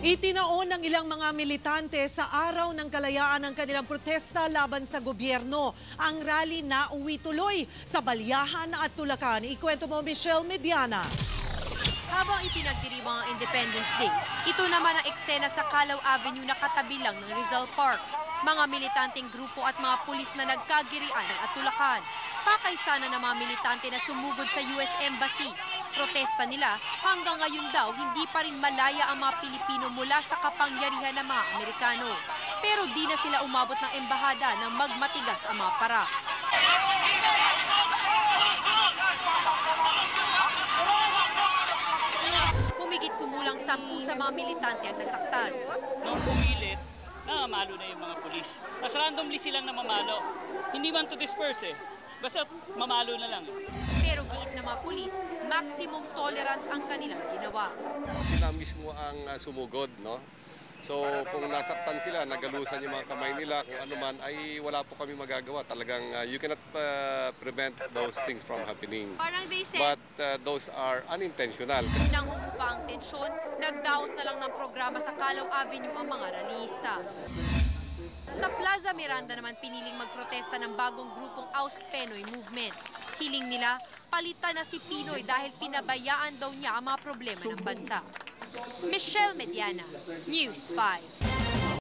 Itinaon ng ilang mga militante sa araw ng kalayaan ng kanilang protesta laban sa gobyerno. Ang rally na uwi tuloy sa Balyahan at Tulacan. Ikwento mo Michelle Mediana. Habang ipinagdiriwang ang Independence Day, ito naman ang eksena sa Calao Avenue na katabi lang ng Rizal Park. Mga militanteng grupo at mga pulis na nagkagirian ng Atulacan. Pakay sana ng mga militante na sumugod sa US Embassy. Protesta nila hanggang ngayon daw hindi pa rin malaya ang mga Pilipino mula sa kapangyarihan ng mga Amerikano. Pero di na sila umabot ng embahada nang magmatigas ang mga para. Humigit kumulang sampu sa mga militante ang nasaktan. nung pumilit, namamalo na yung mga pulis. Mas randomly silang namamalo. Hindi man to disperse eh. Basta mamalo na lang. Pero giit ng mga pulis, maximum tolerance ang kanilang ginawa. sila mismo ang uh, sumugod, no? So kung nasaktan sila, nagalusan yung mga kamay nila, kung ano man, ay wala po kami magagawa. Talagang uh, you cannot uh, prevent those things from happening. Parang they said, But uh, those are unintentional. nang humupa ang tensyon, nagdaos na lang ng programa sa Calao Avenue ang mga ralista. Sa Plaza Miranda naman piniling magprotesta ng bagong grupong Aus Penoy Movement. Hiling nila, palitan na si Pinoy dahil pinabayaan daw niya ang mga problema ng bansa. Michelle Mediana, News 5.